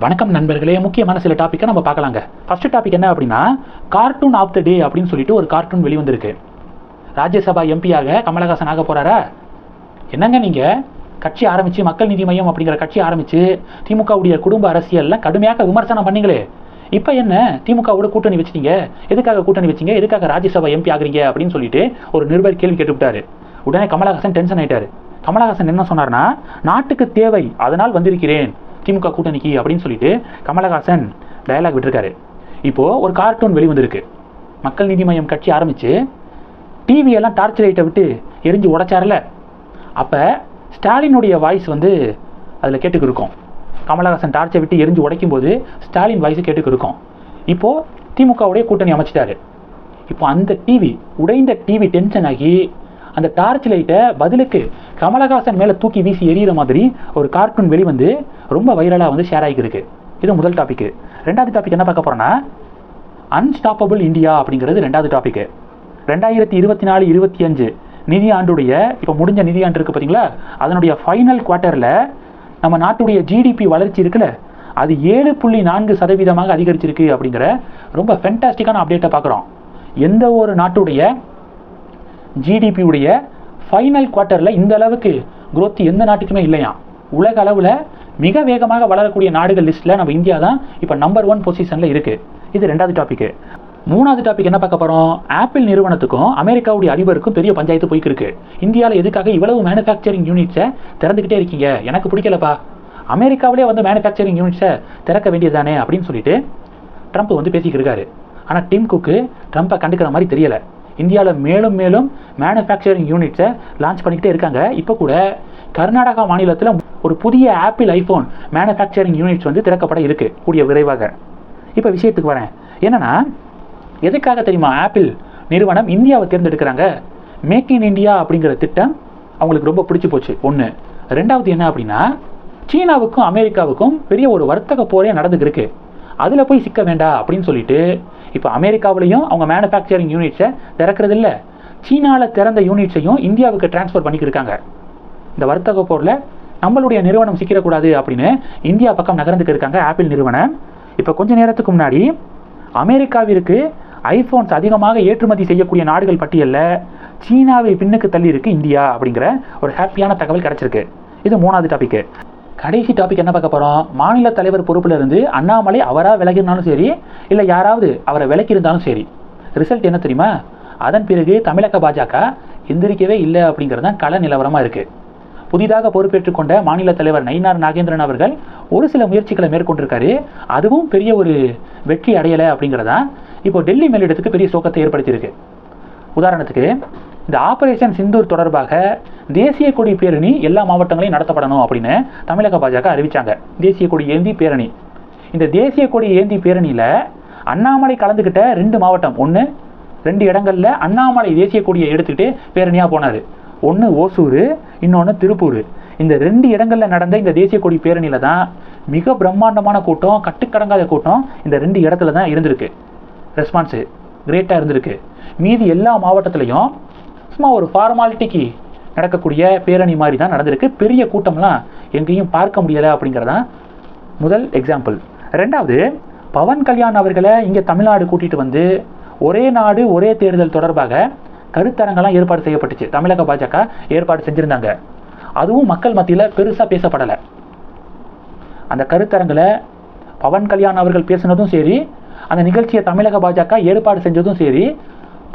வணக்கம் நண்பர்களே முக்கியமான சில டாப்பிக்கை நம்ம பார்க்கலாங்க. ஃபர்ஸ்ட் டாபிக் என்ன அப்படின்னா கார்ட்டூன் ஆஃப் த டே அப்படின்னு சொல்லிட்டு ஒரு கார்ட்டூன் வெளிவந்திருக்கு. ராஜ்யசபா எம்பியாக கமலஹாசன் ஆக போறாரா? என்னங்க நீங்கள் கட்சி ஆரம்பித்து மக்கள் நீதி மையம் அப்படிங்கிற கட்சி ஆரம்பித்து திமுகவுடைய குடும்ப அரசியல்லாம் கடுமையாக விமர்சனம் பண்ணீங்களே. இப்போ என்ன திமுகவோட கூட்டணி வச்சிட்டீங்க? எதுக்காக கூட்டணி வச்சீங்க? எதுக்காக ராஜ்யசபா எம்பி ஆகுறீங்க அப்படின்னு சொல்லிட்டு ஒரு நிருபர் கேள்வி கேட்டுவிட்டாரு. உடனே கமலஹாசன் டென்ஷன் ஆயிட்டாரு. கமலஹாசன் என்ன சொன்னார்னா நாட்டுக்கு தேவை அதனால் வந்திருக்கிறேன். திமுக கூட்டணிக்கு அப்படின்னு சொல்லிட்டு கமலஹாசன் டயலாக் விட்டுருக்காரு. இப்போது ஒரு கார்ட்டூன் வெளிவந்திருக்கு. மக்கள் நீதி மையம் கட்சி ஆரம்பித்து டிவியெல்லாம் டார்ச் லைட்டை விட்டு எரிஞ்சு உடைச்சார்ல. அப்போ ஸ்டாலினுடைய வாய்ஸ் வந்து அதில் கேட்டுக்கு இருக்கும். கமலஹாசன் டார்ச்சை விட்டு எரிஞ்சு உடைக்கும் போது ஸ்டாலின் வாய்ஸ் கேட்டுக்கு இருக்கும். இப்போது திமுகவுடைய கூட்டணி அமைச்சிட்டாரு. இப்போ அந்த டிவி உடைந்த டிவி டென்ஷன் ஆகி அந்த டார்ச் லைட்டை பதிலுக்கு கமலஹாசன் மேலே தூக்கி வீசி எரியிற மாதிரி ஒரு கார்ட்டூன் வெளிவந்து ரொம்ப வைரலாக வந்து ஷேர் ஆகிருக்கு இது முதல் டாபிக் ரெண்டாவது டாபிக் என்ன பார்க்க போகிறோன்னா அன்ஸ்டாப்பபிள் இந்தியா அப்படிங்கிறது ரெண்டாவது டாபிக் ரெண்டாயிரத்தி இருபத்தி நாலு இருபத்தி அஞ்சு நிதி ஆண்டுடைய இப்போ முடிஞ்ச நிதி ஆண்டு பார்த்தீங்களா அதனுடைய ஃபைனல் குவார்ட்டரில் நம்ம நாட்டுடைய ஜிடிபி வளர்ச்சி இருக்குல்ல அது ஏழு புள்ளி நான்கு சதவீதமாக அதிகரிச்சிருக்கு அப்படிங்கிற ரொம்ப ஃபென்டாஸ்டிக்கான அப்டேட்டை பார்க்குறோம். எந்த ஒரு நாட்டுடைய ஜிடிபி உடைய ஃபைனல் குவார்ட்டரில் இந்த அளவுக்கு குரோத் எந்த நாட்டுக்குமே இல்லையாம். உலக அளவில் மிக வேகமாக வளரக்கூடிய நாடுகள் லிஸ்ட்டில் நம்ம இந்தியா தான் இப்போ நம்பர் ஒன் பொசிஷனில் இருக்குது இது ரெண்டாவது டாப்பிக்கு மூணாவது டாபிக் என்ன பார்க்க போகிறோம் ஆப்பிள் நிறுவனத்துக்கும் அமெரிக்காவுடைய அதிபருக்கும் பெரிய பஞ்சாயத்து போய்க்கு இருக்கு. இந்தியாவில் எதுக்காக இவ்வளவு மேனுஃபேக்சரிங் யூனிட்ஸை திறந்துக்கிட்டே இருக்கீங்க? எனக்கு பிடிக்கலப்பா. அமெரிக்காவிலே வந்து மேனுஃபேக்சரிங் யூனிட்ஸை திறக்க வேண்டியதானே அப்படின்னு சொல்லிட்டு ட்ரம்ப் வந்து பேசிக்கிட்டு இருக்காரு. ஆனால் டிம் குக்கு ட்ரம்ப்பை கண்டுக்கிற மாதிரி தெரியலை. இந்தியாவில் மேலும் மேலும் மேனுஃபேக்சரிங் யூனிட்ஸை லான்ச் பண்ணிக்கிட்டே இருக்காங்க. இப்போ கூட கர்நாடகா மாநிலத்தில் ஒரு புதிய ஆப்பிள் ஐஃபோன் மேனுஃபேக்சரிங் யூனிட்ஸ் வந்து திறக்கப்பட இருக்குது கூடிய விரைவாக. இப்போ விஷயத்துக்கு வரேன். என்னென்னா எதுக்காக தெரியுமா ஆப்பிள் நிறுவனம் இந்தியாவை தேர்ந்தெடுக்கிறாங்க? மேக் இன் இந்தியா அப்படிங்கிற திட்டம் அவங்களுக்கு ரொம்ப பிடிச்சி போச்சு. ஒன்று ரெண்டாவது என்ன அப்படின்னா சீனாவுக்கும் அமெரிக்காவுக்கும் பெரிய ஒரு வர்த்தக போரே நடந்துக்கிருக்கு. அதில் போய் சிக்க வேண்டாம் அப்படின்னு சொல்லிட்டு இப்போ அமெரிக்காவிலையும் அவங்க மேனுஃபேக்சரிங் யூனிட்ஸை திறக்கிறது இல்லை சீனாவில் திறந்த யூனிட்ஸையும் இந்தியாவுக்கு டிரான்ஸ்ஃபர் பண்ணிக்கிட்டு இருக்காங்க இந்த வர்த்தக போரில் நம்மளுடைய நிறுவனம் சிக்கிடக்கூடாது அப்படின்னு இந்தியா பக்கம் நகர்ந்துக்கு இருக்காங்க ஆப்பிள் நிறுவனம். இப்போ கொஞ்ச நேரத்துக்கு முன்னாடி அமெரிக்காவிற்கு ஐஃபோன்ஸ் அதிகமாக ஏற்றுமதி செய்யக்கூடிய நாடுகள் பட்டியலில் சீனாவை பின்னுக்கு தள்ளி இருக்கு இந்தியா அப்படிங்கிற ஒரு ஹாப்பியான தகவல் கிடச்சிருக்கு. இது மூணாவது டாபிக்கு கடைசி டாபிக் என்ன பார்க்க போகிறோம் மாநில தலைவர் பொறுப்பில் இருந்து அண்ணாமலை அவராக விலகிருந்தாலும் சரி இல்லை யாராவது அவரை விலக்கி இருந்தாலும் சரி ரிசல்ட் என்ன தெரியுமா? அதன் பிறகு தமிழக பாஜக எந்திரிக்கவே இல்லை அப்படிங்கிறது தான் கள நிலவரமாக இருக்குது புதிதாக பொறுப்பேற்றுக் கொண்ட மாநில தலைவர் நயினார் நாகேந்திரன் அவர்கள் ஒரு சில முயற்சிகளை மேற்கொண்டிருக்காரு. அதுவும் பெரிய ஒரு வெற்றி அடையலை அப்படிங்கிறதா இப்போ டெல்லி மேலிடத்துக்கு பெரிய சோகத்தை ஏற்படுத்தியிருக்கு. உதாரணத்துக்கு இந்த ஆபரேஷன் சிந்தூர் தொடர்பாக தேசிய கொடி பேரணி எல்லா மாவட்டங்களையும் நடத்தப்படணும் அப்படின்னு தமிழக பாஜக அறிவித்தாங்க தேசிய கொடி ஏந்தி பேரணி. இந்த தேசிய கொடி ஏந்தி பேரணியில் அண்ணாமலை கலந்துக்கிட்ட ரெண்டு மாவட்டம். ஒன்று ரெண்டு இடங்களில் அண்ணாமலை தேசிய கொடியை எடுத்துக்கிட்டு பேரணியாக போனார். ஒன்று ஓசூர் இன்னொன்று திருப்பூர். இந்த ரெண்டு இடங்களில் நடந்த இந்த தேசிய கொடி பேரணியில் தான் மிக பிரம்மாண்டமான கூட்டம் கட்டுக்கடங்காத கூட்டம் இந்த ரெண்டு இடத்துல தான் இருந்திருக்கு. ரெஸ்பான்ஸு கிரேட்டாக இருந்திருக்கு. மீதி எல்லா மாவட்டத்துலேயும் சும்மா ஒரு ஃபார்மாலிட்டிக்கு நடக்கக்கூடிய பேரணி மாதிரி தான் நடந்திருக்கு. பெரிய கூட்டம்லாம் எங்கேயும் பார்க்க முடியலை அப்படிங்கிறதான் முதல் எக்ஸாம்பிள் ரெண்டாவது பவன் கல்யாண் அவர்களை இங்கே தமிழ்நாடு கூட்டிகிட்டு வந்து ஒரே நாடு ஒரே தேர்தல் தொடர்பாக கருத்தரங்கெல்லாம் ஏற்பாடு செய்யப்பட்டுச்சு. தமிழக பாஜக ஏற்பாடு செஞ்சுருந்தாங்க. அதுவும் மக்கள் மத்தியில் பெருசாக பேசப்படலை. அந்த கருத்தரங்கில் பவன் கல்யாண் அவர்கள் பேசினதும் சரி அந்த நிகழ்ச்சியை தமிழக பாஜக ஏற்பாடு செஞ்சதும் சரி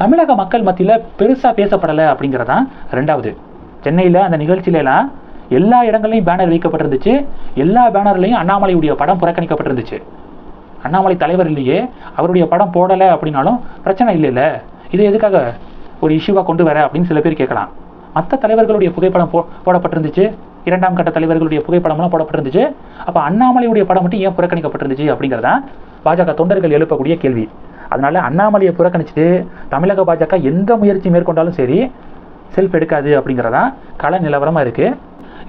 தமிழக மக்கள் மத்தியில் பெருசாக பேசப்படலை அப்படிங்கிறதான் ரெண்டாவது. சென்னையில் அந்த நிகழ்ச்சியிலலாம் எல்லா இடங்கள்லையும் பேனர் வைக்கப்பட்டிருந்துச்சு. எல்லா பேனர்லையும் அண்ணாமலையுடைய படம் புறக்கணிக்கப்பட்டிருந்துச்சு. அண்ணாமலை தலைவர் இல்லையே அவருடைய படம் போடலை அப்படின்னாலும் பிரச்சனை இல்லைல்ல. இது எதுக்காக ஒரு இஷ்யூவாக கொண்டு வர அப்படின்னு சில பேர் கேட்கலாம். மற்ற தலைவர்களுடைய புகைப்படம் போ போடப்பட்டிருந்துச்சு. இரண்டாம் கட்ட தலைவர்களுடைய புகைப்படம்லாம் போடப்பட்டிருந்துச்சு. அப்போ அண்ணாமலையுடைய படம் மட்டும் ஏன் புறக்கணிக்கப்பட்டிருந்துச்சு அப்படிங்கிறதான் பாஜக தொண்டர்கள் எழுப்பக்கூடிய கேள்வி. அதனால அண்ணாமலையை புறக்கணிச்சிட்டு தமிழக பாஜக எந்த முயற்சி மேற்கொண்டாலும் சரி செல்ஃப் எடுக்காது அப்படிங்கிறதான் கள நிலவரமாக இருக்குது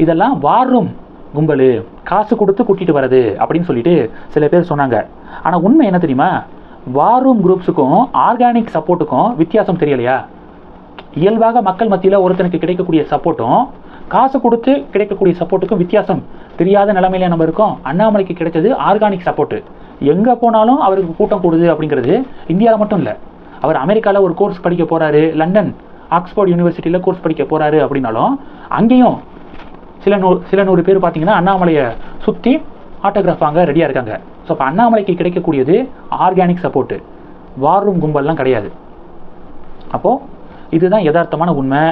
இதெல்லாம் வாரும் கும்பல் காசு கொடுத்து கூட்டிகிட்டு வர்றது அப்படின்னு சொல்லிட்டு சில பேர் சொன்னாங்க. ஆனால் உண்மை என்ன தெரியுமா? வாரும் குரூப்ஸுக்கும் ஆர்கானிக் சப்போர்ட்டுக்கும் வித்தியாசம் தெரியலையா? இயல்பாக மக்கள் மத்தியில் ஒருத்தனுக்கு கிடைக்கக்கூடிய சப்போர்ட்டும் காசு கொடுத்து கிடைக்கக்கூடிய சப்போர்ட்டுக்கும் வித்தியாசம் தெரியாத நிலைமையில நம்ம இருக்கோம். அண்ணாமலைக்கு கிடைச்சது ஆர்கானிக் சப்போர்ட்டு எங்கே போனாலும் அவருக்கு கூட்டம் கூடுது அப்படிங்கிறது இந்தியாவில் மட்டும் இல்லை. அவர் அமெரிக்காவில் ஒரு கோர்ஸ் படிக்க போகிறாரு லண்டன் ஆக்ஸ்போர்ட் யூனிவர்சிட்டியில் கோர்ஸ் படிக்க போகிறாரு அப்படின்னாலும் அங்கேயும் சில நூறு சில நூறு பேர் பார்த்தீங்கன்னா அண்ணாமலையை சுற்றி ஆட்டோகிராஃப் வாங்க ரெடியாக இருக்காங்க. ஸோ அப்போ அண்ணாமலைக்கு கிடைக்கக்கூடியது ஆர்கானிக் சப்போர்ட்டு வார் ரூம் கும்பல்லாம் கிடையாது. அப்போது இதுதான் யதார்த்தமான உண்மை.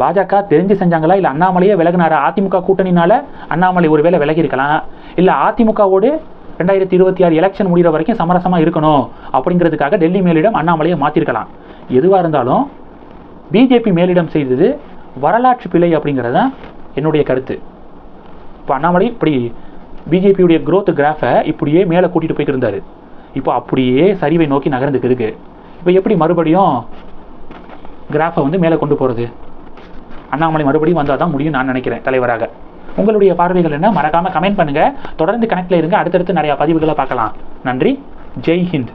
பாஜக தெரிஞ்சு செஞ்சாங்களா? இல்லை அண்ணாமலையே விலகினாரா? அதிமுக கூட்டணினால அண்ணாமலை ஒருவேளை விலகி இருக்கலாம் இல்லை அதிமுகவோடு ரெண்டாயிரத்தி இருபத்தி ஆறு எலெக்ஷன் முடிகிற வரைக்கும் சமரசமாக இருக்கணும். அப்படிங்கிறதுக்காக டெல்லி மேலிடம் அண்ணாமலையை மாற்றிருக்கலாம் எதுவாக இருந்தாலும் பிஜேபி மேலிடம் செய்தது வரலாற்று பிழை அப்படிங்கிறது தான் என்னுடைய கருத்து. இப்போ அண்ணாமலை இப்படி பிஜேபியுடைய க்ரோத் கிராஃபை இப்படியே மேலே கூட்டிகிட்டு போய்க்கு இருந்தார். இப்போ அப்படியே சரிவை நோக்கி நகர்ந்துக்கு இருக்கு. இப்போ எப்படி மறுபடியும் கிராஃபை வந்து மேலே கொண்டு போகிறது அண்ணாமலை மறுபடியும் வந்தால் தான் முடியும் நான் நினைக்கிறேன் தலைவராக. உங்களுடைய பார்வைகள் என்ன? மறக்காமல் கமெண்ட் பண்ணுங்கள் தொடர்ந்து கனெக்டில் இருங்க. அடுத்தடுத்து நிறையா பதிவுகளை பார்க்கலாம். நன்றி. ஜெய் ஹிந்த்.